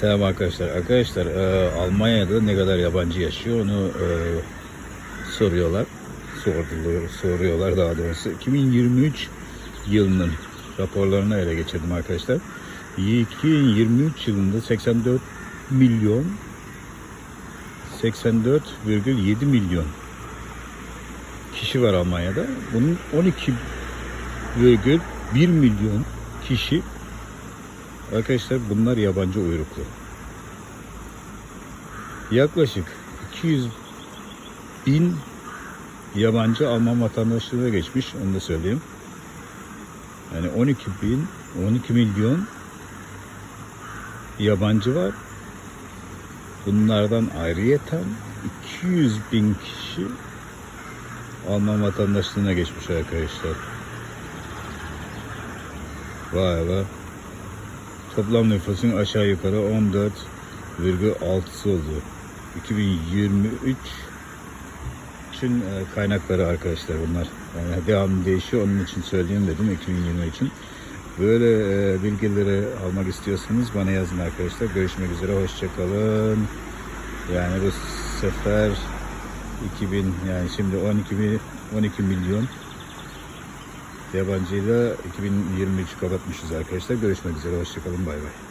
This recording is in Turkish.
Selam arkadaşlar. Arkadaşlar e, Almanya'da ne kadar yabancı yaşıyor onu e, soruyorlar. Sordular, soruyorlar daha doğrusu. 2023 yılının raporlarını ele geçirdim arkadaşlar. 2023 yılında 84 milyon 84,7 milyon kişi var Almanya'da. Bunun 12,1 milyon kişi Arkadaşlar bunlar yabancı uyruklu. Yaklaşık 200 bin yabancı Alman vatandaşlığına geçmiş. Onu da söyleyeyim. Yani 12 bin, 12 milyon yabancı var. Bunlardan ayrıyeten 200 bin kişi Alman vatandaşlığına geçmiş arkadaşlar. Vay vay. Toplam nüfusun aşağı yukarı 14,6'sı oldu. 2023 için e, kaynakları arkadaşlar bunlar. Yani devam değişiyor onun için söyleyeyim dedim 2020 için. Böyle e, bilgileri almak istiyorsanız bana yazın arkadaşlar. Görüşmek üzere hoşçakalın. Yani bu sefer 2000 yani şimdi 12 mi- 12 milyon Yabancıyla 2023 kapatmışız arkadaşlar. Görüşmek üzere. Hoşçakalın. Bay bay.